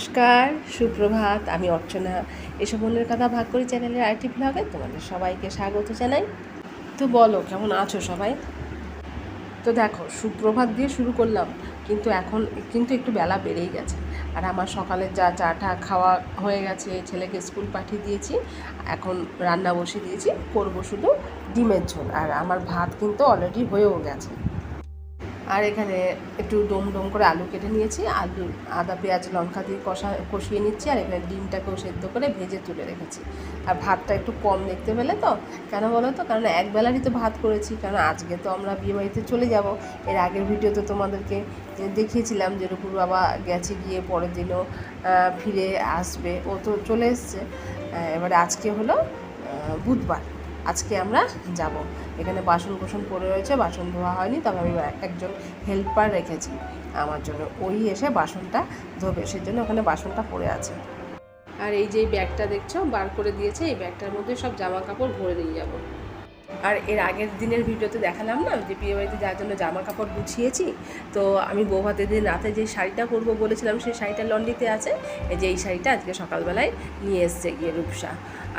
নমস্কার, সুপ্রভাত। আমি অর্চনা। এসব মনের কথা ভাগ করি চ্যানেলের আইটি ব্লগে তোমাদের সবাইকে স্বাগত জানাই। তো বলো, কেমন আছো সবাই? তো দেখো, সুপ্রভাত দিয়ে শুরু করলাম, কিন্তু এখন কিন্তু একটু বেলা বেড়েই গেছে। আর আমার সকালে যা চাটা খাওয়া হয়ে গেছে, ছেলেকে স্কুল পাঠিয়ে দিয়েছি। এখন রান্না বসিয়ে দিয়েছি, করব শুধু ডিমের ঝোল। আর আমার ভাত কিন্তু অলরেডি হয়েও গেছে। আর এখানে একটু ডোম ডোম করে আলু কেটে নিয়েছি। আলু, আদা, পেঁয়াজ, লঙ্কা দিয়ে কষা, কষিয়ে নিচ্ছি আর এখানে ডিমটাকেও সেদ্ধ করে ভেজে তুলে রেখেছি। আর ভাতটা একটু কম দেখতে পেলে তো? কেন বলো তো? কারণ একবেলারই তো ভাত করেছি। কারণ আজকে তো আমরা বিয়েবাড়িতে চলে যাব। এর আগের ভিডিওতে তোমাদেরকে দেখিয়েছিলাম যে রূপুর বাবা গেছে গিয়ে পরের দিনও ফিরে আসবে। ও তো চলে এসছে। এবারে আজকে হলো বুধবার। আজকে আমরা যাব। এখানে বাসন কোসন পড়ে রয়েছে, বাসন ধোয়া হয়নি, তবে আমি একজন হেল্পার রেখেছি। আমার জন্য ওই এসে বাসনটা ধোবে সেই জন্য ওখানে বাসনটা পড়ে আছে। আর এই যে ব্যাগটা দেখছ, বার করে দিয়েছে, এই ব্যাগটার মধ্যে সব জামা কাপড় ভরে নিয়ে যাব। আর এর আগের দিনের ভিডিওতে দেখালাম না যে বিয়ে বাড়িতে যাওয়ার জন্য জামা কাপড় গুছিয়েছি। তো আমি বৌভাতের দিন রাতে যে শাড়িটা পরবো বলেছিলাম, সেই শাড়িটা লন্ড্রিতে আছে। এই যে এই শাড়িটা আজকে সকালবেলায় নিয়ে এসছে গিয়ে রূপসা।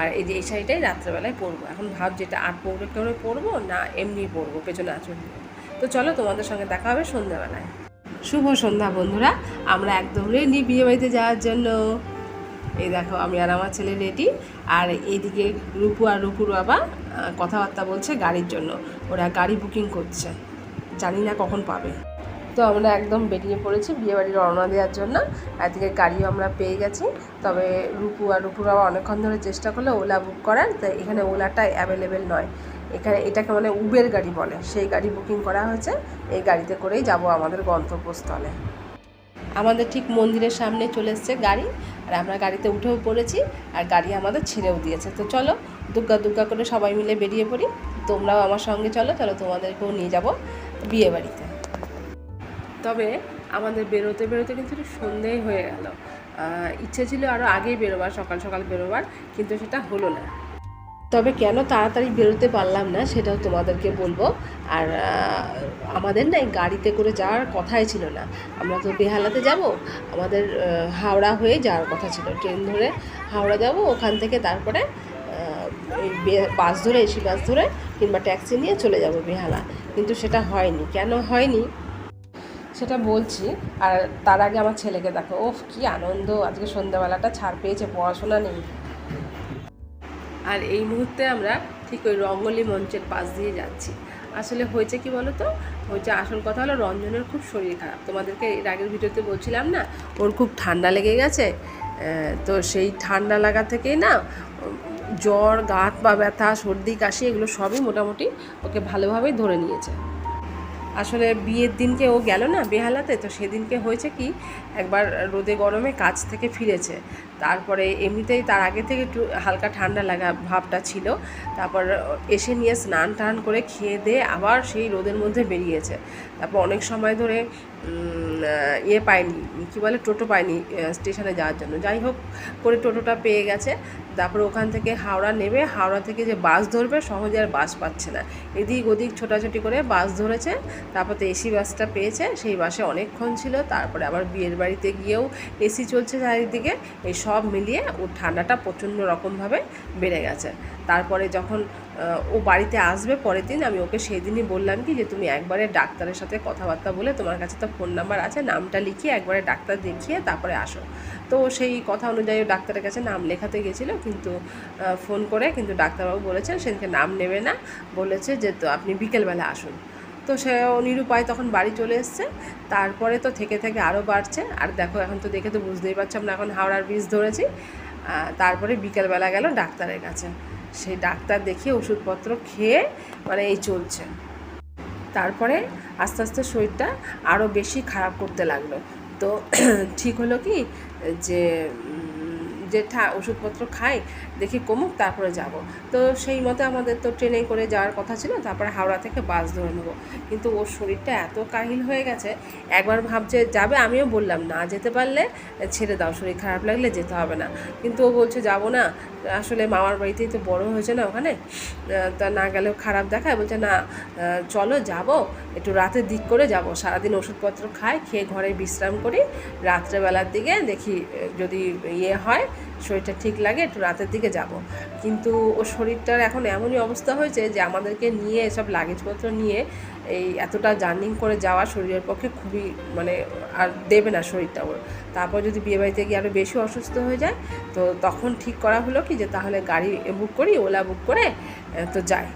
আর এই যে এই শাড়িটাই রাত্রেবেলায় পরবো। এখন ভাব যেটা আট পরবে করে পরবো না এমনি পরবো, পেছনে দিয়ে তো চলো তোমাদের সঙ্গে দেখা হবে সন্ধ্যাবেলায়। শুভ সন্ধ্যা বন্ধুরা, আমরা একদম রেডি বিয়ে বাড়িতে যাওয়ার জন্য। এই দেখো, আমি আর আমার ছেলে রেডি। আর এইদিকে রূপু আর রূপুর বাবা কথাবার্তা বলছে গাড়ির জন্য। ওরা গাড়ি বুকিং করছে। জানি না কখন পাবে। তো আমরা একদম বেরিয়ে পড়েছি বিয়েবাড়ি রওনা দেওয়ার জন্য। একদিকে গাড়িও আমরা পেয়ে গেছি। তবে রূপু আর রূপুর বাবা অনেকক্ষণ ধরে চেষ্টা করলে ওলা বুক করার তাই এখানে ওলাটা অ্যাভেলেবেল নয়। এখানে এটাকে মানে উবের গাড়ি বলে। সেই গাড়ি বুকিং করা হয়েছে। এই গাড়িতে করেই যাব আমাদের গন্তব্যস্থলে। আমাদের ঠিক মন্দিরের সামনে চলে এসছে গাড়ি। আর আমরা গাড়িতে উঠেও পড়েছি আর গাড়ি আমাদের ছেড়েও দিয়েছে। তো চলো, দুগ্গা দুগ্গা করে সবাই মিলে বেরিয়ে পড়ি। তোমরাও আমার সঙ্গে চলো চলো তোমাদেরকেও নিয়ে যাব বিয়ে বাড়িতে। তবে আমাদের বেরোতে বেরোতে কিন্তু একটু সন্ধেই হয়ে গেল। ইচ্ছে ছিল আরও আগেই বেরোবার, সকাল সকাল বেরোবার, কিন্তু সেটা হলো না। তবে কেন তাড়াতাড়ি বেরোতে পারলাম না সেটাও তোমাদেরকে বলব। আর আমাদের না গাড়িতে করে যাওয়ার কথাই ছিল না। আমরা তো বেহালাতে যাব, আমাদের হাওড়া হয়ে যাওয়ার কথা ছিল। ট্রেন ধরে হাওড়া যাব, ওখান থেকে তারপরে বাস ধরে, এসি বাস ধরে কিংবা ট্যাক্সি নিয়ে চলে যাব বেহালা। কিন্তু সেটা হয়নি। কেন হয়নি? সেটা বলছি। আর তার আগে আমার ছেলেকে দেখো। ওফ, কি আনন্দ। আজকে সন্ধ্যাবেলাটা ছাড় পেয়েছে, পড়াশোনা নেই। আর এই মুহূর্তে আমরা ঠিক ওই রঙ্গলি মঞ্চের পাশ দিয়ে যাচ্ছি। আসলে হয়েছে কি বলো তো হয়েছে আসল কথা হলো রঞ্জনের খুব শরীর খারাপ। তোমাদেরকে এর আগের ভিডিওতে বলছিলাম না, ওর খুব ঠান্ডা লেগে গেছে তো সেই ঠান্ডা লাগা থেকেই না জ্বর, গাত বা ব্যথা, সর্দি, কাশি এগুলো সবই মোটামুটি ওকে ভালোভাবেই ধরে নিয়েছে। আসলে বিয়ের দিনকে ও গেল না বেহালাতে, তো সেদিনকে হয়েছে কি একবার রোদে গরমে কাজ থেকে ফিরেছে। তারপরে এমনিতেই তার আগে থেকে একটু হালকা ঠান্ডা লাগা ভাবটা ছিল। তারপর এসে নিয়ে স্নান টান করে খেয়ে দিয়ে আবার সেই রোদের মধ্যে বেরিয়েছে। তারপর অনেক সময় ধরে ইয়ে পায়নি, কী বলে, টোটো পায়নি স্টেশনে যাওয়ার জন্য। যাই হোক, করে টোটোটা পেয়ে গেছে। তারপর ওখান থেকে হাওড়া নেবে হাওড়া থেকে যে বাস ধরবে, সহজে আর বাস পাচ্ছে না। এদিক ওদিক ছোটাছুটি করে বাস ধরেছে। তারপর তো এসি বাসটা পেয়েছে। সেই বাসে অনেকক্ষণ ছিল। তারপরে আবার বিয়ের বাড়িতে গিয়েও এসি চলছে চারিদিকে, এই সব মিলিয়ে ওর ঠান্ডাটা প্রচণ্ড রকমভাবে বেড়ে গেছে। তারপরে যখন ও বাড়িতে আসবে পরের দিন, আমি ওকে সেই দিনই বললাম কি যে, তুমি একবারে ডাক্তারের সাথে কথাবার্তা বলে তোমার কাছে তো ফোন নাম্বার আছে, নামটা লিখিয়ে একবারে ডাক্তার দেখিয়ে তারপরে আসো। তো সেই কথা অনুযায়ী ডাক্তারের কাছে নাম লেখাতে গেছিল, কিন্তু ফোন করে কিন্তু ডাক্তারবাবু বলেছেন, সেদিনকে নাম নেবে না। বলেছে যে, তো আপনি বিকেলবেলা আসুন। তো সে নিরুপায় তখন বাড়ি চলে এসছে। তারপরে তো থেকে থেকে আরও বাড়ছে। আর দেখো, এখন তো দেখে তো বুঝতেই পারছ, আমরা এখন হাওড়ার ব্রিজ ধরেছি। তারপরে বিকেলবেলা গেল ডাক্তারের কাছে। সেই ডাক্তার দেখিয়ে ওষুধপত্র খেয়ে মানে এই চলছে। তারপরে আস্তে আস্তে শরীরটা আরও বেশি খারাপ করতে লাগল। তো ঠিক হলো কি যে উম, যে ঠা ওষুধপত্র খাই দেখি কমুক তারপরে যাব। তো সেই মতে আমাদের তো ট্রেনে করে যাওয়ার কথা ছিল তারপরে হাওড়া থেকে বাস ধরে নেব। কিন্তু ওর শরীরটা এত কাহিল হয়ে গেছে একবার ভাবছে যাবে আমিও বললাম না যেতে পারলে ছেড়ে দাও শরীর খারাপ লাগলে যেতে হবে না। কিন্তু ও বলছে যাব না। আসলে মামার বাড়িতেই তো বড় হয়েছে না ওখানে তা না গেলেও খারাপ দেখায় বলছে না চলো যাব একটু রাতের দিক করে যাব। সারাদিন ওষুধপত্র খাই খেয়ে ঘরে বিশ্রাম করি রাত্রেবেলার দিকে দেখি যদি ইয়ে হয়, শরীরটা ঠিক লাগে, একটু রাতের দিকে যাব। কিন্তু ওর শরীরটার এখন এমনই অবস্থা হয়েছে যে আমাদেরকে নিয়ে এসব লাগেজপত্র নিয়ে এই এতটা জার্নিং করে যাওয়া শরীরের পক্ষে খুবই মানে আর দেবে না শরীরটা ওর। তারপর যদি বিয়েবাড়িতে গিয়ে আরও বেশি অসুস্থ হয়ে যায়, তো তখন ঠিক করা হলো কি যে তাহলে গাড়ি বুক করি, ওলা বুক করে তো যাই।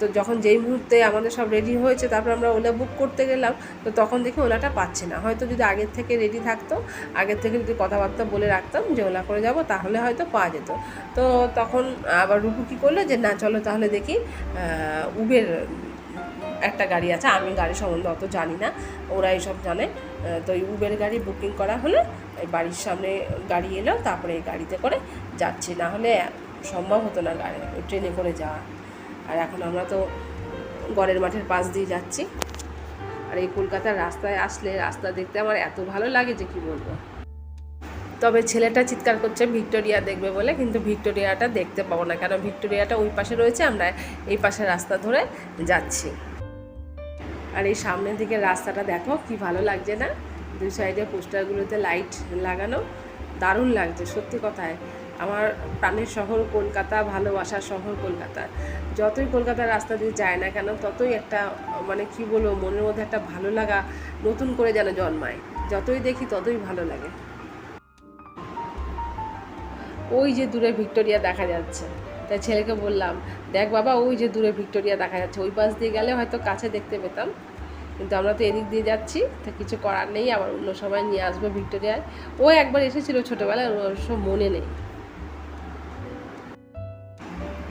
তো যখন যেই মুহূর্তে আমাদের সব রেডি হয়েছে, তারপর আমরা ওলা বুক করতে গেলাম, তো তখন দেখি ওলাটা পাচ্ছি না। হয়তো যদি আগের থেকে রেডি থাকতো, আগের থেকে যদি কথাবার্তা বলে রাখতাম যে ওলা করে যাব, তাহলে হয়তো পাওয়া যেত। তো তখন আবার রুকু কী করল যে, না, চলো তাহলে দেখি উবের একটা গাড়ি আছে, আমি গাড়ি সম্বন্ধে অত জানি না, ওরা এইসব জানে। তো এই উবের গাড়ি বুকিং করা হলো বাড়ির সামনে গাড়ি এলো, তারপরে এই গাড়িতে করে যাচ্ছি। না হলে সম্ভব হতো না গাড়ি, ট্রেনে করে যাওয়া। আর এখন আমরা তো গড়ের মাঠের পাশ দিয়ে যাচ্ছি। আর এই কলকাতার রাস্তায় আসলে রাস্তা দেখতে আমার এত ভালো লাগে যে কি বলব। তবে ছেলেটা চিৎকার করছে, ভিক্টোরিয়া দেখবে বলে, কিন্তু ভিক্টোরিয়াটা দেখতে পাবো না। কেন? ভিক্টোরিয়াটা ওই পাশে রয়েছে, আমরা এই পাশে রাস্তা ধরে যাচ্ছি। আর এই সামনের দিকে রাস্তাটা দেখো, কি ভালো লাগছে না? দুই সাইডে পোস্টারগুলোতে লাইট লাগানো, দারুণ লাগছে, সত্যি কথায়। আমার প্রাণের শহর কলকাতা, ভালোবাসার শহর কলকাতা। যতই কলকাতার রাস্তা দিয়ে যায় না কেন, ততই একটা মানে কি বলব, মনের মধ্যে একটা ভালো লাগা নতুন করে যেন জন্মায়। যতই দেখি ততই ভালো লাগে। ওই যে দূরে ভিক্টোরিয়া দেখা যাচ্ছে। তাই ছেলেকে বললাম, দেখ বাবা, ওই যে দূরে ভিক্টোরিয়া দেখা যাচ্ছে। ওই পাশ দিয়ে গেলে হয়তো কাছে দেখতে পেতাম। কিন্তু আমরা তো এদিক দিয়ে যাচ্ছি, তা কিছু করার নেই। আবার অন্য সময় নিয়ে আসব ভিক্টোরিয়ায়। ও একবার এসেছিল ছোটোবেলায়, ওর সব মনে নেই।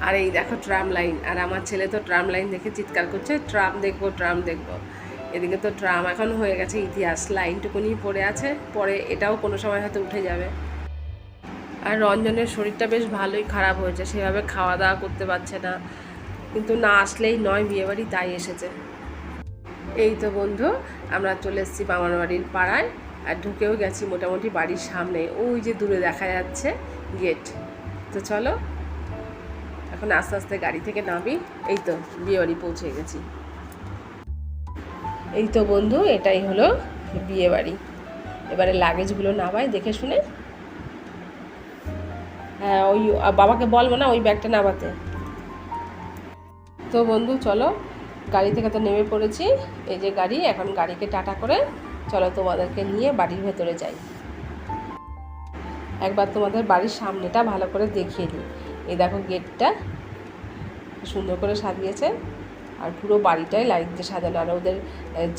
আর এই দেখো ট্রাম লাইন, আর আমার ছেলে তো ট্রাম লাইন দেখে চিৎকার করছে, ট্রাম দেখব ট্রাম দেখব। এদিকে তো ট্রাম এখন হয়ে গেছে, ইতিহাস লাইনটুকুনি পড়ে আছে, পরে এটাও কোনো সময় হয়তো উঠে যাবে। আর রঞ্জনের শরীরটা বেশ ভালোই খারাপ হয়েছে, সেভাবে খাওয়া দাওয়া করতে পারছে না, কিন্তু না আসলেই নয়, বিয়েবাড়ি তাই এসেছে। এই তো বন্ধু, আমরা চলে এসেছি মামার বাড়ির পাড়ায়, আর ঢুকেও গেছি মোটামুটি বাড়ির সামনে, ওই যে দূরে দেখা যাচ্ছে গেট। তো চলো এখন আস্তে আস্তে গাড়ি থেকে নামি, এই তো বিয়েবাড়ি পৌঁছে গেছি। এই তো বন্ধু, এটাই হলো বিয়েবাড়ি। এবারে লাগেজগুলো নামায় দেখে শুনে। হ্যাঁ ওই বাবাকে বলব না, ওই ব্যাগটা নামাতে। তো বন্ধু, চলো, গাড়ি থেকে তো নেমে পড়েছি। এই যে গাড়ি, এখন গাড়িকে টাটা করে চলো তোমাদেরকে নিয়ে বাড়ির ভেতরে যাই। একবার তোমাদের বাড়ির সামনেটা ভালো করে দেখিয়ে দিই। এই দেখো গেটটা, সুন্দর করে সাজিয়েছে। আর পুরো বাড়িটাই লাইট দিয়ে সাজানো। আর ওদের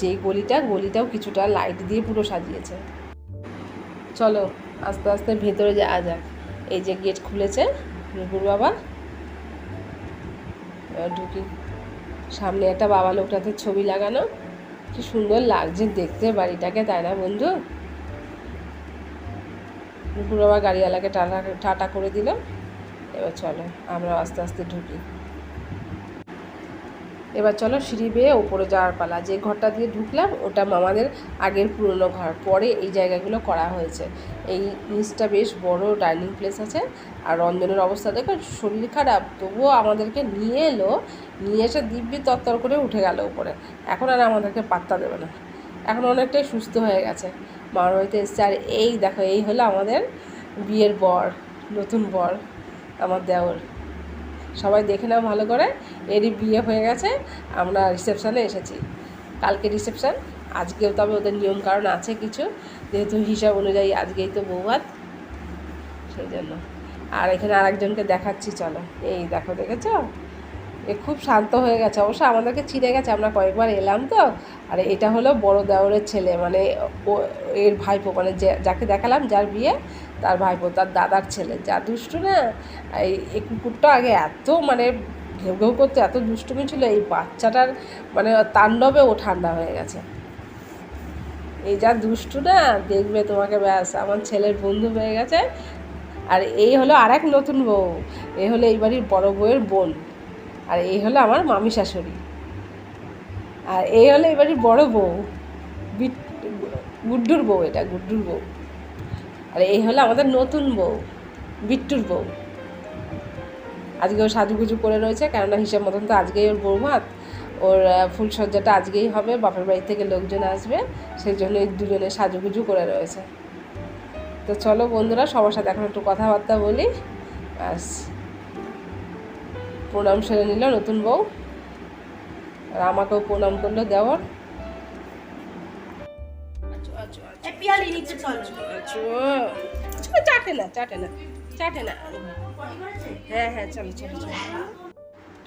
যেই গলিটা, গলিটাও কিছুটা লাইট দিয়ে পুরো সাজিয়েছে। চলো, আস্তে আস্তে ভেতরে যাওয়া যাক। এই যে গেট খুলেছে নুপুর বাবা। ঢুকি। সামনে একটা বাবা লোকটাতে ছবি লাগানো। কি সুন্দর লাগছে দেখতে বাড়িটাকে, তাই না বন্ধু? নুপুর বাবা গাড়িওয়ালাকে টাটা টাটা করে দিল। এবার চলো, আমরা আস্তে আস্তে ঢুকি। এবার চলো সিঁড়ি বেয়ে ওপরে যাওয়ার পালা। যে ঘরটা দিয়ে ঢুকলাম, ওটা মামাদের আগের পুরনো ঘর। পরে এই জায়গাগুলো করা হয়েছে। এই নিচটা বেশ বড় ডাইনিং প্লেস আছে। আর রঞ্জনের অবস্থা দেখো, শরীর খারাপ। তবুও আমাদেরকে নিয়ে এলো, নিয়ে এসে দিব্যি তত্তর করে উঠে গেল উপরে। এখন আর আমাদেরকে পাত্তা দেবে না। এখন অনেকটাই সুস্থ হয়ে গেছে। মামার বাড়িতে এসছে। আর এই দেখো, এই হলো আমাদের বিয়ের বর, নতুন বর। আমার দেওর। সবাই দেখে নাও ভালো করে। এরই বিয়ে হয়ে গেছে। আমরা রিসেপশানে এসেছি। কালকে রিসেপশান আজকেও তবে ওদের নিয়ম কারণ আছে কিছু। যেহেতু হিসাব অনুযায়ী আজকেই তো বৌভাত। সেই জন্য। আর এখানে আরেকজনকে দেখাচ্ছি, চলো। এই দেখো, দেখেছ? এ খুব শান্ত হয়ে গেছে। অবশ্য আমাদেরকে চিনে গেছে। আমরা কয়েকবার এলাম তো। আর এটা হলো বড় দেওরের ছেলে। মানে ও, এর ভাইপো মানে যাকে দেখালাম যার বিয়ে। তার ভাইপো, তার দাদার ছেলে। যা দুষ্টু না, এই এই কুকুরটা আগে এত মানে ঘেউ ঘেউ করতে, এত দুষ্টুমি ছিল, এই বাচ্চাটার মানে তাণ্ডবে ও ঠান্ডা হয়ে গেছে। এই যা দুষ্টু না, দেখবে তোমাকে ব্যাস, আমার ছেলের বন্ধু হয়ে গেছে। আর এই হলো আর এক নতুন বউ এই হলো এই বাড়ির বড় বউয়ের বোন, আর এই হলো আমার মামি শাশুড়ি। আর এই হলো এই বাড়ির বড় বউ, বিট, গুড্ডুর বউ এটা, গুড্ডুর বউ। আর এই হলো আমাদের নতুন বউ, বিট্টুর বউ। আজকে ও সাজুগুজু করে রয়েছে, কেননা হিসাব মতন তো আজকেই ওর বৌভাত ওর ফুলসজ্জাটা আজকেই হবে, বাপের বাড়ি থেকে লোকজন আসবে, সেই জন্য এই দুজনে সাজুগুজু করে রয়েছে। তো চলো বন্ধুরা, সবার সাথে এখন একটু কথাবার্তা বলি। ব্যাস। প্রণাম সেরে নিল নতুন বউ। আর আমাকেও প্রণাম করল দেওয়ার পিয়ালি নিচে চলো। চাটে না চাটে না চাটে না। হ্যাঁ হ্যাঁ চলো চলো চলো।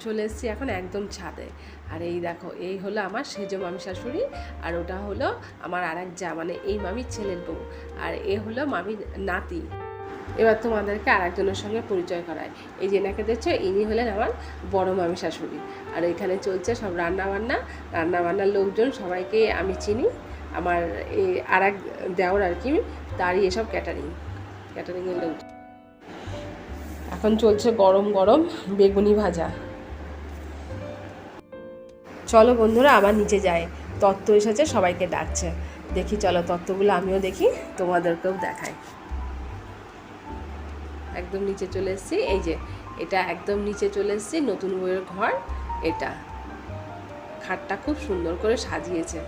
চলে এসেছি এখন একদম ছাদে। আর এই দেখো, এই হলো আমার সেজ মামি শাশুড়ি, আর ওটা হলো আমার আর এক যা মানে এই মামির ছেলের বউ, আর এ হলো মামির নাতি। এবার তোমাদেরকে আর একজনের সঙ্গে পরিচয় করায় এই যে এনাকে দেখছ, ইনি হলেন আমার বড় মামি শাশুড়ি। আর এখানে চলছে সব রান্না বান্না রান্না বান্নার লোকজন সবাইকে আমি চিনি। আমার এই আর এক দেওর আর কি, তারই এসব ক্যাটারিং ক্যাটারিংয়ের লোক এখন চলছে গরম গরম বেগুনি ভাজা। চলো বন্ধুরা, আবার নিচে যাই। তত্ত্ব এসেছে, সবাইকে ডাকছে। দেখি, চলো তত্ত্বগুলো আমিও দেখি, তোমাদেরকেও দেখাই। একদম নিচে চলে এসেছি। এই যে, এটা একদম নিচে চলে এসেছি, নতুন বইয়ের ঘর, এটা। খাটটা খুব সুন্দর করে সাজিয়েছে।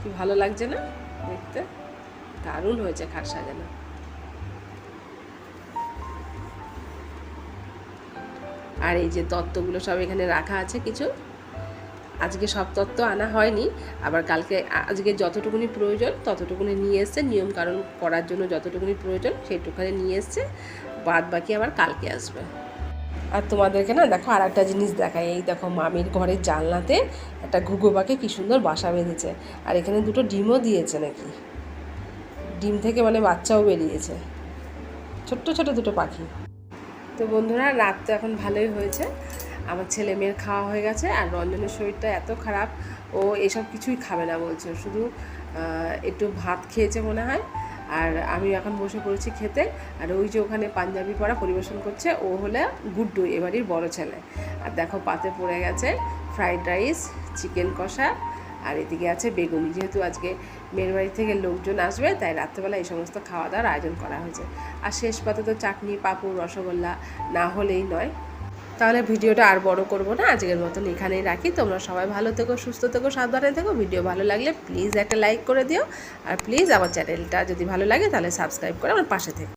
কি ভালো লাগছে না? দেখতে? দারুণ হয়েছে খাট সাজানো। আর এই যে তত্ত্বগুলো সব এখানে রাখা আছে কিছু। আজকে সব তত্ত্ব আনা হয়নি, আবার কালকে আজকে যতটুকুনি প্রয়োজন ততটুকুনি নিয়ে এসছে। নিয়ম কারণ করার জন্য যতটুকুনি প্রয়োজন সেইটুখানি নিয়ে এসছে। বাদ বাকি আবার কালকে আসবে। আর তোমাদেরকে না দেখো আর একটা জিনিস দেখায় এই দেখো মামির ঘরের জানলাতে একটা ঘুঘু পাখি কী সুন্দর বাসা বেঁধেছে। আর এখানে দুটো ডিমও দিয়েছে নাকি? ডিম থেকে মানে বাচ্চাও বেরিয়েছে। ছোট্ট ছোট দুটো পাখি। তো বন্ধুরা, রাত তো এখন ভালোই হয়েছে। আমার ছেলে মেয়ের খাওয়া হয়ে গেছে আর রঞ্জনের শরীরটা এত খারাপ, ও এসব কিছুই খাবে না বলছে। শুধু একটু ভাত খেয়েছে মনে হয়। আর আমি এখন বসে পড়েছি খেতে। আর ওই যে ওখানে পাঞ্জাবি পরা পরিবেশন করছে, ও হলে গুড্ডু এবারই বড় ছেলে। আর দেখো পাতে পড়ে গেছে ফ্রাইড রাইস চিকেন কষা, আর এদিকে আছে বেগুনি। যেহেতু আজকে মেয়ের বাড়ি থেকে লোকজন আসবে, তাই রাত্রেবেলা এই সমস্ত খাওয়া দাওয়ার আয়োজন করা হয়েছে। আর শেষ পাতে তো চাটনি, পাঁপড়, রসগোল্লা না হলেই নয়। তাহলে ভিডিওটা আর বড় করব না। আজকের মতন এখানেই রাখি। তোমরা সবাই ভালো থেকো, সুস্থ থেকো, সাবধানে থেকো। ভিডিও ভালো লাগলে প্লিজ একটা লাইক করে দিও। আর প্লিজ আমার চ্যানেলটা যদি ভালো লাগে তাহলে সাবস্ক্রাইব করে আমার পাশে থেকো।